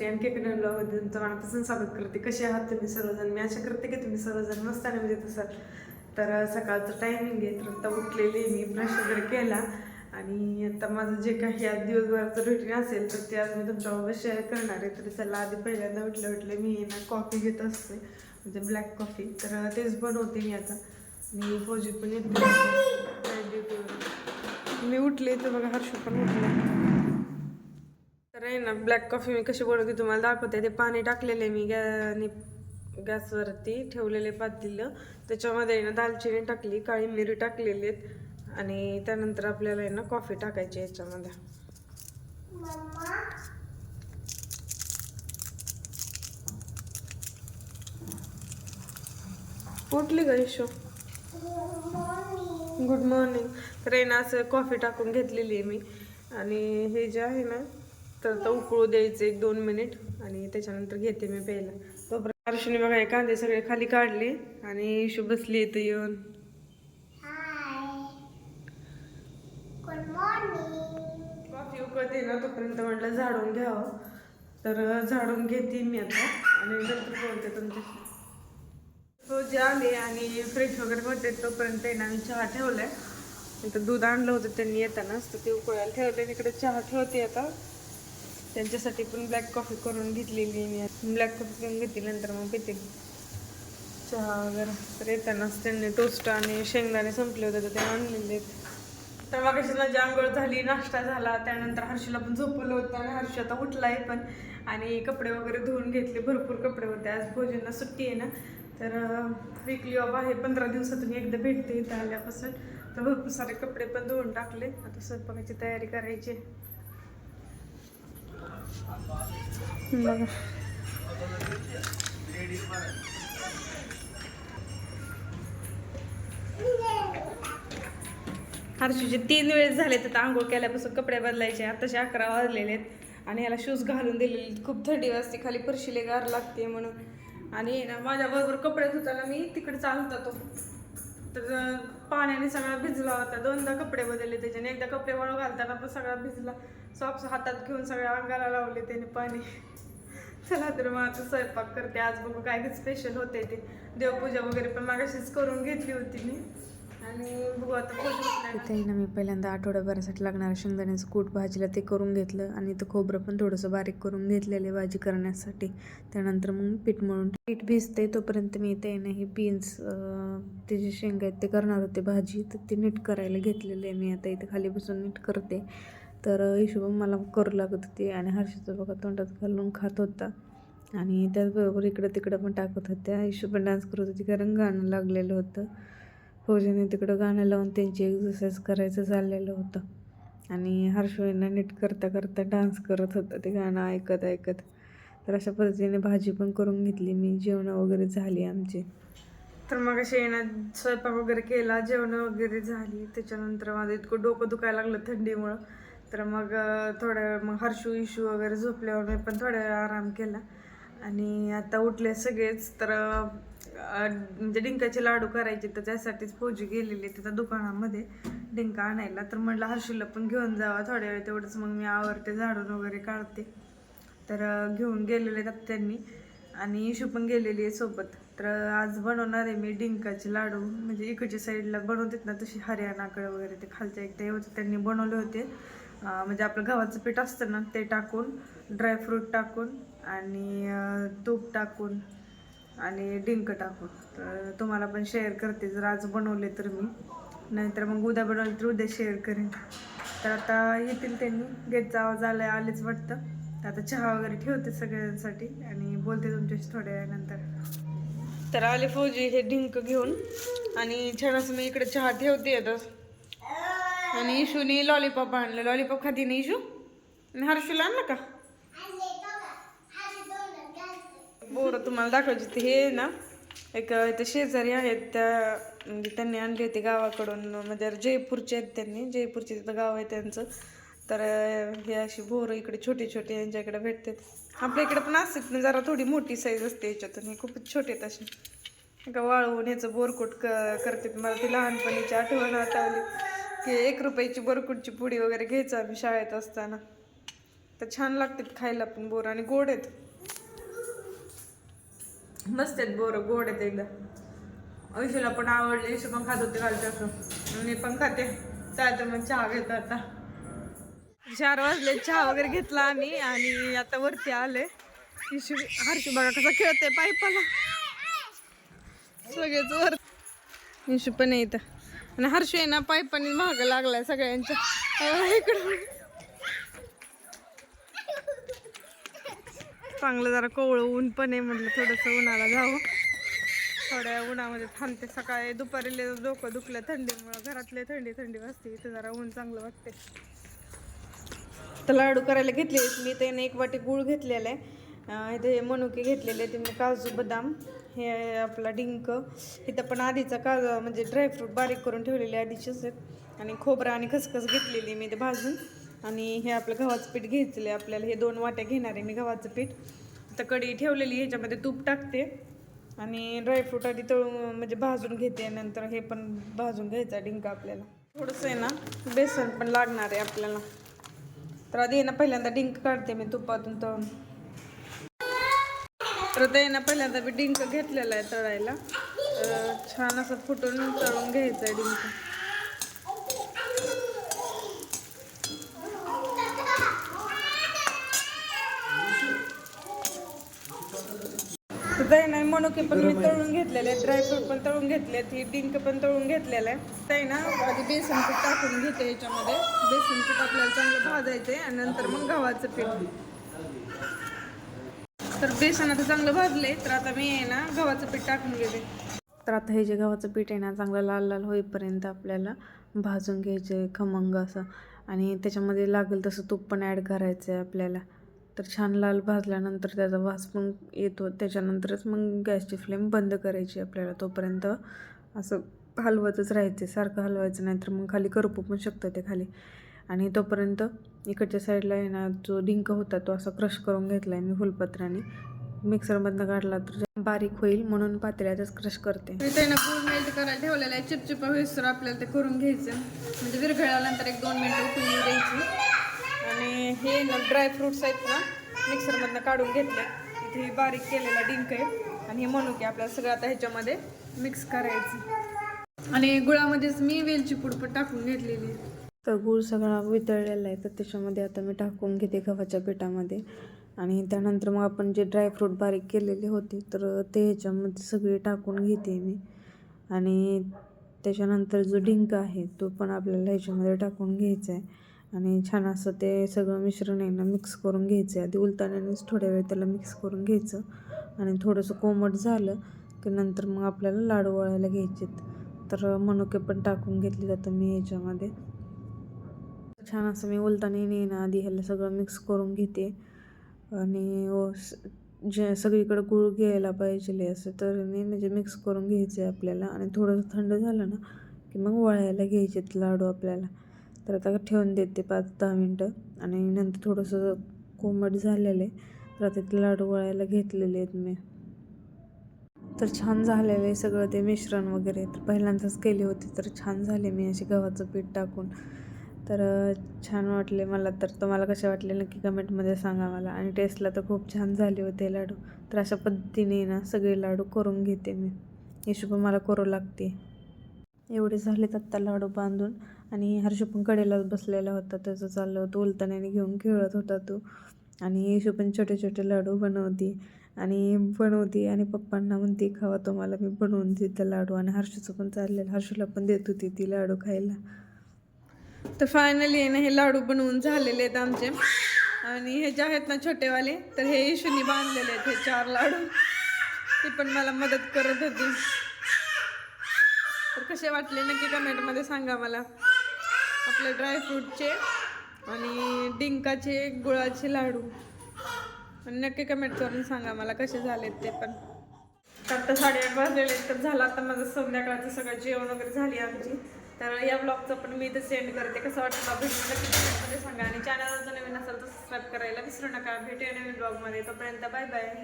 श्री आणि केक ब्लॉगमध्ये तुमचं मनापासून स्वागत करते. कसे आहात तुम्ही सर्वजण? मी आशा करते की तुम्ही सर्वजण मस्त आणि म्हणजे तसं. तर सकाळचं टायमिंग आहे तर आता उठलेली मी ब्रश वगैरे केला. आणि आता माझं जे काही आज दिवसभराचं रुटीन असेल तर ते आज मी तुमच्याबरोबर शेअर करणार आहे. तर चला आधी पहिल्यांदा उठले उठले मी ना कॉफी घेत असते म्हणजे ब्लॅक कॉफी तर तेच बनवते मी आता. मी फौजी पण येते. मी उठले तर बघा हर्ष पण उठले. तर आहे ना ब्लॅक कॉफी मी कशी बनवते तुम्हाला दाखवते. ते पाणी टाकलेले मी गॅ गॅसवरती ठेवलेले पातेलं. त्याच्यामध्ये ना दालचिनी टाकली काळी मिरी टाकलेली आहेत. आणि त्यानंतर आपल्याला आहे ना कॉफी टाकायची याच्यामध्ये. कुठली ग इशो गुड मॉर्निंग तर आहे ना असं कॉफी टाकून घेतलेली आहे मी. आणि हे जे आहे ना तर आता उकळू द्यायचं एक दोन मिनिट आणि त्याच्यानंतर घेते मी प्यायला. तोपर्यंत अर्शुने बघा हे कांदे सगळे खाली काढले आणि इशू बसली इथं येऊन. कॉफी उकळते ना तोपर्यंत म्हटलं झाडून घ्यावं. तर झाडून घेते मी आता आणि नंतर बोलते तुमच्याशी. हो जे आले आणि फ्रेश वगैरे होते तोपर्यंत आहे ना मी चहा ठेवलाय. इथं दूध आणलं होतं त्यांनी येतानाच तर ते उकळायला ठेवले इकडे चहा ठेवते आता. त्यांच्यासाठी पण ब्लॅक कॉफी करून घेतलेली मी. ब्लॅक कॉफी करून घेतली नंतर मग पिते. चहा वगैरे. तर येतानाच त्यांनी टोस्ट आणि शेंगदाणे संपले होते तर ते आणलेले आहेत. तर मग माझी आंघोळ झाली नाश्ता झाला. त्यानंतर हर्षीला पण झोपवलं होतं आणि हर्षी आता उठलाय पण. आणि कपडे वगैरे धुवून घेतले भरपूर कपडे होते. आज भोजनला सुट्टी आहे ना. तर विकली बाबा हे पंधरा दिवसातून एकदा भेटते इथं आल्यापासून. तर भरपूर सारे कपडे पण धुवून टाकले. आता स्वयंपाकाची तयारी करायची बघा. तीन वेळेस झाले तर आंघोळ केल्यापासून कपडे बदलायचे आताशे अकरा वाजलेले आहेत. आणि याला शूज घालून दिलेले खूप थंडी वाजते खाली परशीले गार लागते म्हणून. आणि ना माझ्याबरोबर कपडे धुताना मी तिकडे चालत. होतो तर पाण्याने सगळा भिजला होता. दोनदा कपडे बदलले त्याच्याने. एकदा कपडे वाळू घालताना पण सगळा भिजला. सॉप्स हातात घेऊन सगळ्या अंगाला लावले त्याने पाणी. चला तर मग आता स्वयंपाक करते. आज बघू काय स्पेशल होते ते. देवपूजा वगैरे पण मागाशीच करून घेतली होती मी. आणि बघू आता इथे ना मी पहिल्यांदा आठवड्याभरासाठी लागणारं शेंगदाण्याचं कूट भाजीला ते करून घेतलं आणि ते खोबरं पण थोडंसं बारीक करून घेतलेलं भाजी करण्यासाठी. त्यानंतर मग पीठ मळून पीठ भिजते तोपर्यंत मी इथे ना हे बीन्स ते जे शेंगा आहेत ते करणार होते भाजी. तर ते नीट करायला घेतलेले आहे मी. आता इथे खाली बसून नीट करते. तर हिशोब मला करू लागत होती आणि हर्षाचं बघा तोंडात घालून खात होता. आणि त्याचबरोबर इकडं तिकडं पण टाकत होत्या. हिशोब डान्स करत होती कारण गाणं लागलेलं होतं. फौजीने तिकडं गाणं लावून त्यांची एक्सरसाइज करायचं चाललेलं होतं. आणि हर्षवींना नीट करता करता डान्स करत होता ते गाणं ऐकत ऐकत. तर अशा पद्धतीने भाजी पण करून घेतली मी जेवणं वगैरे झाली आमची. तर मग अशा येणं स्वयंपाक वगैरे केला जेवणं वगैरे झाली. त्याच्यानंतर माझं इतकं डोकं दुखायला लागलं थंडीमुळं. तर मग थोड्या वेळ मग हर्षू इशू वगैरे झोपल्यावर मी पण थोड्या वेळ आराम केला. आणि आता उठले सगळेच. तर म्हणजे डिंकाचे लाडू करायचे तर त्यासाठीच फौजी गेलेली तिथं दुकानामध्ये डिंका आणायला. तर म्हटलं हर्षीला पण घेऊन जावा थोड्या वेळ तेवढंच मग मी आवरते झाडून वगैरे काढते. तर घेऊन गेलेले आहेत त्यांनी आणि इशू पण गेलेली आहे सोबत. तर आज बनवणार आहे मी डिंकाचे लाडू. म्हणजे इकडच्या साईडला बनवतात ना तशी हरियाणाकडे वगैरे ते खालच्या एक होते त्यांनी बनवले होते. म्हणजे आपलं गव्हाचं पीठ असतं ना ते टाकून ड्रायफ्रूट टाकून आणि तूप टाकून आणि डिंक टाकून तर तुम्हाला पण शेअर करते. जर आज बनवले तर मी. नाहीतर मग उद्या बनवले तर उद्या शेअर करेन. तर आता येतील त्यांनी. गेटचा आवाज आलाय आलेच वाटतं. तर आता चहा वगैरे ठेवते सगळ्यांसाठी आणि बोलते तुमच्याशी थोड्या वेळानंतर. तर आले फौजी हे डिंक घेऊन. आणि छान असं मी इकडे चहा ठेवते आता. आणि इशूने लॉलीपॉप आणलं. लॉलीपॉप खाती ना इशू? आणि हर्षूला आणलं का? बोरं तुम्हाला दाखवायची ते हे ना एक इथे शेजारी आहेत त्या म्हणजे त्यांनी आणली होती गावाकडून म्हणजे जयपूरचे आहेत त्यांनी. जयपूरचे तिथं गाव आहे त्यांचं. तर हे अशी बोरं इकडे छोटे छोटे यांच्या इकडे भेटतात. आपल्या इकडे पण असतात ना जरा थोडी मोठी साईज असते याच्यातून. हे खूपच छोटे आहेत असे का वाळवून ह्याचं बोरकूट क करतात. मला ती लहानपणीची आठवण आठवली. की एक रुपयाची बोरकूटची पुडी वगैरे घ्यायचं आम्ही शाळेत असताना. तर छान लागतात खायला पण बोर आणि गोड आहेत. मस्त आहेत बरं गोड आहेत एकदम ऐशीला पण आवडले ऐशी पण खात होते कालच्या असं मी पण खाते. चालतं मग चहा घेतो आता. चार वाजले चहा वगैरे घेतला आम्ही आणि आता वरती आले इशू हरशी बघा कसा खेळते पाईपाला सगळेच वर. इशू पण येतं आणि हर्षू आहे ना पाईपाने महाग लागलाय सगळ्यांच्या. इकडं चांगलं जरा कोवळं ऊन पण आहे म्हटलं थोडंसं उन्हाला जावं. थोड्या उन्हामध्ये थांबते सकाळी. दुपारी डोकं दुखलं थंडीमुळं. घरातले थंडी थंडी वाजते. इथं जरा ऊन चांगलं वाटते तर लाडू करायला घेतले मी त्याने एक वाटी गूळ घेतलेला आहे. अं, इथे मनुके घेतलेले ते मी काजू बदाम हे आपला डिंक. इथं पण आधीचा काजू म्हणजे ड्रायफ्रूट बारीक करून ठेवलेले आधीचेच आहेत. आणि खोबरं आणि खसखस घेतलेली मी ते भाजून. आणि हे आपलं गव्हाचं पीठ घ्यायचं आहे आपल्याला हे दोन वाट्या घेणार आहे मी गव्हाचं पीठ. तर कढी ठेवलेली ह्याच्यामध्ये तूप टाकते. आणि ड्रायफ्रूट आधी तळून म्हणजे भाजून घेते नंतर हे पण भाजून घ्यायचं डिंक आपल्याला. थोडंसं आहे ना बेसन पण लागणार आहे आपल्याला. तर आधी आहे ना पहिल्यांदा डिंक काढते मी तुपातून तळून. तर ते ना पहिल्यांदा मी डिंक घेतलेला आहे तळायला. तर छान असं फुटून तळून घ्यायचं आहे डिंक. ते नाही मनुके पण मी तळून घेतलेले ड्रायफ्रूट पण तळून घेतलेत ही डिंक पण तळून घेतलेलं. आहे ते ना आधी बेसन पीठ टाकून घेते ह्याच्यामध्ये बेसन पीठ आपल्याला चांगलं भाजायचं आहे आणि नंतर मग गव्हाचं पीठ. तर बेसन आता चांगलं भाजले तर आता मी आहे ना गव्हाचं पीठ टाकून घेते. तर आता हे जे गव्हाचं पीठ आहे ना चांगलं लाल लाल होईपर्यंत आपल्याला भाजून घ्यायचे खमंग असं. आणि त्याच्यामध्ये लागेल तसं तूप पण ॲड करायचं आहे आपल्याला. तर छान लाल भाजल्यानंतर त्याचा वास पण येतो. त्याच्यानंतरच मग गॅसची फ्लेम बंद करायची आपल्याला तोपर्यंत. असं हलवतच राहायचे सारखं हलवायचं नाही तर मग खाली करपू पण शकतं ते खाली. आणि तोपर्यंत इकडच्या साईडला आहे ना जो डिंक होता तो असा क्रश करून घेतला आहे मी फुलपत्राने. मिक्सरमधनं काढला तर बारीक होईल म्हणून पातेल्यातच क्रश करते. मी गुळ मेल्ट करायला ठेवलेलं आहे. चिपचिपा होईसर आपल्याला ते करून घ्यायचं. म्हणजे विरघळल्यानंतर एक दोन मिनटं उकळून द्यायची. आणि हे ना ड्रायफ्रुट्स आहेत ना मिक्सरमधनं काढून घेतले इथे बारीक केलेला डिंक आहे. आणि हे की आपल्याला सगळं आता ह्याच्यामध्ये मिक्स करायचं. आणि गुळामध्येच मी वेलची पूड पण टाकून घेतलेली तर गूळ सगळा वितळलेला आहे तर त्याच्यामध्ये आता मी टाकून घेते गव्हाच्या पिठामध्ये. आणि त्यानंतर मग आपण जे ड्रायफ्रूट बारीक केलेले होते तर ते ह्याच्यामध्ये सगळे टाकून घेते मी. आणि त्याच्यानंतर जो डिंक आहे तो पण आपल्याला ह्याच्यामध्ये टाकून घ्यायचा आहे. आणि छान असं ते सगळं मिश्रण आहे ना मिक्स करून घ्यायचं. आहे आधी उलताण्यानेच थोड्या वेळ त्याला मिक्स करून घ्यायचं. आणि थोडंसं कोमट झालं की नंतर मग आपल्याला लाडू वळायला घ्यायचेत तर मनुके पण टाकून घेतले जातं मी ह्याच्यामध्ये छान असं मी उलताने ना आधी ह्याला सगळं मिक्स करून घेते. आणि जे सगळीकडे गुळ घ्यायला पाहिजे असं तर मी म्हणजे मिक्स करून घ्यायचं आहे आपल्याला. आणि थोडंसं थंड झालं ना की मग वळायला घ्यायचे लाडू आपल्याला. तर आता ठेवून देते पाच दहा मिनटं. आणि नंतर थोडंसं कोमट झालेलं आहे. तर आता ते लाडू वळायला घेतलेले आहेत मी. तर छान झालेलं आहे सगळं ते मिश्रण वगैरे. तर पहिल्यांदाच केले होते तर छान झाले मी असे गव्हाचं पीठ टाकून. तर छान वाटले मला. तर तुम्हाला कसे वाटले नक्की कमेंटमध्ये सांगा मला. आणि टेस्टला तर खूप छान झाले होते लाडू. तर अशा पद्धतीने ना सगळे लाडू करून घेते मी. हे शुभ मला करू लागते. एवढे झालेत आत्ता लाडू बांधून. आणि हर्ष पण कडेलाच बसलेला होता. त्याचं चाललं होतं. उलताण्याने घेऊन खेळत होता तो. आणि येशू पण छोटे छोटे लाडू बनवते. आणि बनवते आणि पप्पांना म्हणते खावा तुम्हाला मी बनवून देते लाडू. आणि हर्षूचं पण चाललेलं. हर्षूला पण देत होती ती लाडू खायला. तर फायनली ना हे लाडू बनवून झालेले आहेत आमचे. आणि हे जे आहेत ना छोटेवाले तर हे येशूनी बांधलेले आहेत हे चार लाडू. ते पण मला मदत करत होती. कसे वाटले नक्की कमेंटमध्ये सांगा मला. आपले ड्रायफ्रूटचे आणि डिंकाचे गुळाचे लाडू. आणि नक्की कमेंट करून सांगा मला कसे झालेत ते पण. तर साडेआठ वाजलेले तर झालं आता माझं संध्याकाळचं सगळं जेवण वगैरे झाली आमची. तर या ब्लॉगचं पण मी इथं सेंड करते. कसं वाटतं मला भेटून नक्की कमेंटमध्ये सांगा. आणि चॅनल जर नवीन असेल तर सबस्क्राईब करायला विसरू नका. भेटूया नवीन ब्लॉगमध्ये तोपर्यंत बाय बाय